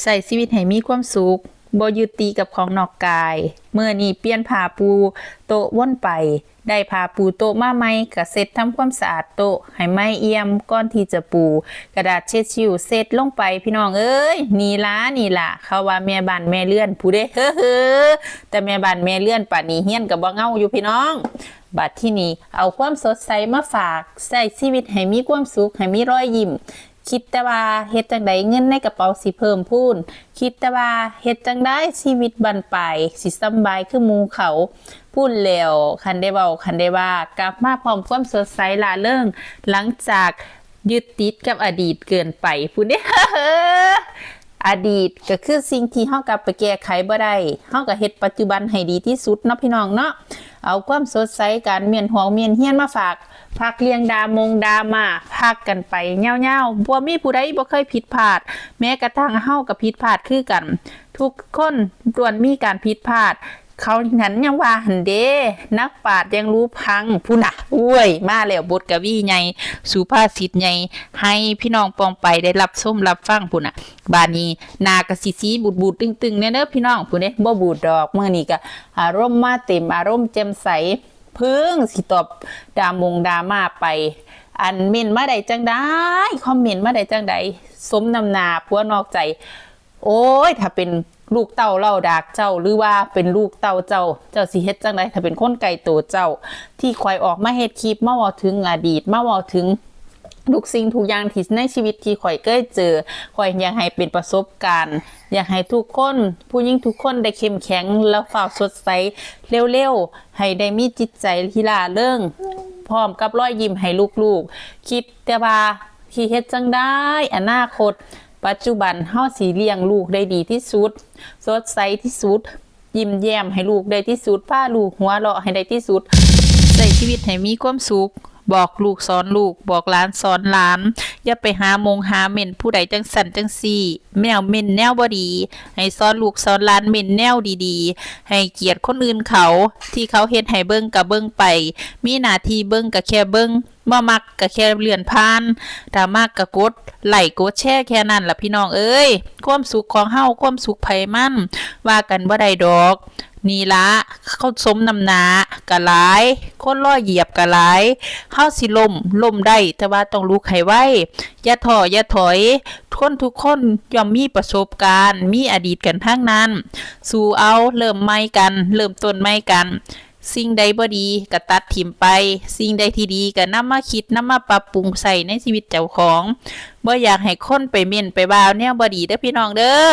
ใส่ชีวิตให้มีความสุขบ่ยึดตีกับของนอกกาย เมื่อนี้เปลี่ยนผ้าปูโต๊ะว่นไป ได้ผ้าปูโต๊ะมาใหม่ก็เสร็จทำความสะอาดโต๊ะให้ไม่เอี่ยมก่อนที่จะปู กระดาษเช็ดชิวเสร็จลงไปพี่น้องเอ้ยนี่ล่ะนี่ล่ะเขาว่าแม่บ้านแม่เลื่อนผู้เด้เฮ้อแต่แม่บ้านแม่เลื่อนป่านนี้เฮี้ยนก็บ่เงาอยู่พี่น้องบัดที่นี้เอาความสดใสมาฝาก ใส่ชีวิตให้มีความสุขให้มีรอยยิ้ม คิดแต่ว่าเฮ็ดจังใดเงินในกระเป๋าสิเพิ่มพูน คิดแต่ว่าเฮ็ดจังได้ชีวิตบันปลายสิสบายคือหมู่เขาพูดแล้วคันได้เว้าคันได้ว่ากลับมาพร้อมความสดใสลาเริงหลังจากยึดติดกับอดีตเกินไปพูดเด้อดีตก็คือสิ่งที่เฮากลับไปแก้ไขบ่ได้เฮาก็เฮ็ดปัจจุบันให้ดีที่สุดเนาะพี่น้องเนาะ เอาความสดใสการเมียนหัวเมียนเฮียนมาฝากพักเลียงดามงดามาพักกันไปเง่าๆบ่มีผู้ใดบ่เคยผิดพลาด แม้กระทั่งเฮากับผิดพลาดคือกัน ทุกคนล้วนมีการผิดพลาด เขาหันยังว่าหันเด้นักปราดยังรู้พังผู้น่ะอุ้ย มาแล้วบทกวีใหญ่สุภาษิตใหญ่ให้พี่น้องปองไปได้รับชมรับฟังผู้น่ะบานี้นากระสิสีบูดบูดตึงตึงๆแน่เด้อพี่น้องผู้เด้บ่บูดดอกเมื้อนี้ก็อารมณ์มาเต็มอารมณ์แจ่มใสพึ่งสิตอบดามงดาม่าไป อันเม่นมาได้จังได้คอมเมนต์มาได้จังใดสมนำนาผัวนอกใจ โอ้ยถ้าเป็นลูกเต้าเล่าดากเจ้าหรือว่าเป็นลูกเต้าเจ้า เจ้าสิเฮ็ดจังไดถ้าเป็นคนไก่ตัวเจ้า ที่คอยออกมาเฮ็ดคลิปมาเว้าถึงอดีตมาเว้าถึงทุกสิ่งทุกอย่างที่ในชีวิตที่ข่อยเคยเจอข่อยอยากให้เป็นประสบการณ์ อยากให้ทุกคน ผู้หญิงทุกคนได้เข้มแข็งแล้วฝ่าสดใสเร็วๆ ให้ได้มีจิตใจที่ล่าเริงพร้อมกับรอยยิ้มให้ลูกๆ คิดแต่ว่าที่เฮ็ดจังได้อนาคต ปัจจุบันเฮาสิเลี้ยงลูกได้ดีที่สุด สดใสที่สุด ยิ้มแย้มให้ลูกได้ที่สุดพาลูกหัวเราะให้ได้ที่สุดใส่ชีวิตให้มีความสุขบอกลูกสอนลูก บอกหลานสอนหลาน อย่าไปหามงหาเม่นผู้ใดจังสันจังซี่แนวเม่นแนวบดี ให้สอนลูกสอนหลานเม่นแนวดีๆ ให้เกียรติคนอื่นเขา ที่เขาเฮ็ดให้เบิ่งก็เบิ่งไป มีหน้าที่เบิ่งก็แค่เบิ่ง บ่มักก็แค่เลื่อนผ่านถ้ามักก็กดไลค์กดแชร์แค่นั้นล่ะพี่น้องเอ้ย ความสุขของเฮาความสุขไผมัน ว่ากันบ่ได้ดอก นี่ละเขาสมนำหนากะหลาย คนล่อเหยียบกะหลายเฮาสิล่มล่มได้ แต่ว่าต้องลุกให้ไวอย่าท้ออย่าถอยคนทุกคนย่อมมีประสบการณ์ มีอดีตกันทั้งนั้น สู่เอาเริ่มใหม่กัน เริ่มต้นใหม่กัน สิ่งใดบ่ดีก็ตัดถิ่มไป สิ่งใดที่ดีก็นำมาคิดนำมาปรับปรุงใส่ในชีวิตเจ้าของบ่อยากให้คนไปเม่นไปบ่าวแนวบ่ดีเด้อพี่น้องเด้อ